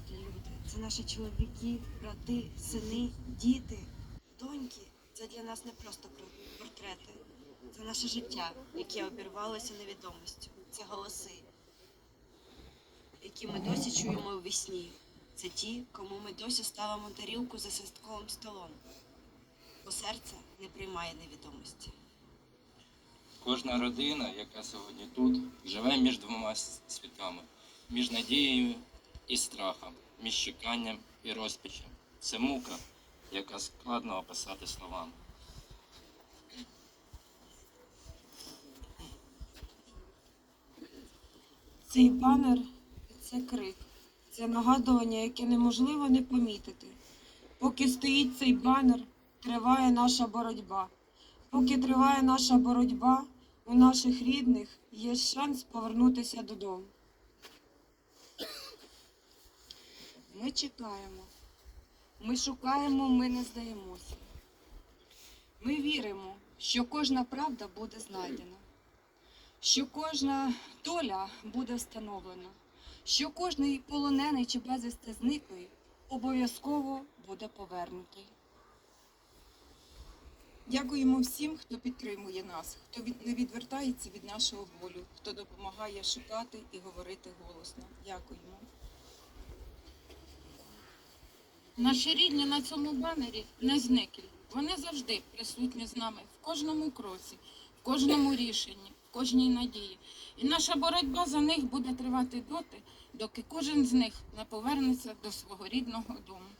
світлі люди. Це наші чоловіки, брати, сини, діти, доньки. Це для нас не просто портрети. Це наше життя, яке обірвалося невідомістю. Це голоси, які ми досі чуємо у вісні. Це ті, кому ми досі ставимо тарілку за святковим столом. Бо серце не приймає невідомості. Кожна родина, яка сьогодні тут, живе між двома світами, між надією і страхом, між чеканням і розпачем. Це мука, яка складно описати словами. Цей банер це крик, це нагадування, яке неможливо не помітити. Поки стоїть цей банер, триває наша боротьба. Поки триває наша боротьба, у наших рідних є шанс повернутися додому. Ми чекаємо. Ми шукаємо, ми не здаємося. Ми віримо, що кожна правда буде знайдена, що кожна доля буде встановлена, що кожний полонений чи безвісти зниклий обов'язково буде повернутий. Дякуємо всім, хто підтримує нас, хто не відвертається від нашого болю, хто допомагає шукати і говорити голосно. Дякуємо. Наші рідні на цьому банері не зниклі. Вони завжди присутні з нами в кожному кроці, в кожному рішенні, в кожній надії. І наша боротьба за них буде тривати доти, доки кожен з них не повернеться до свого рідного дому.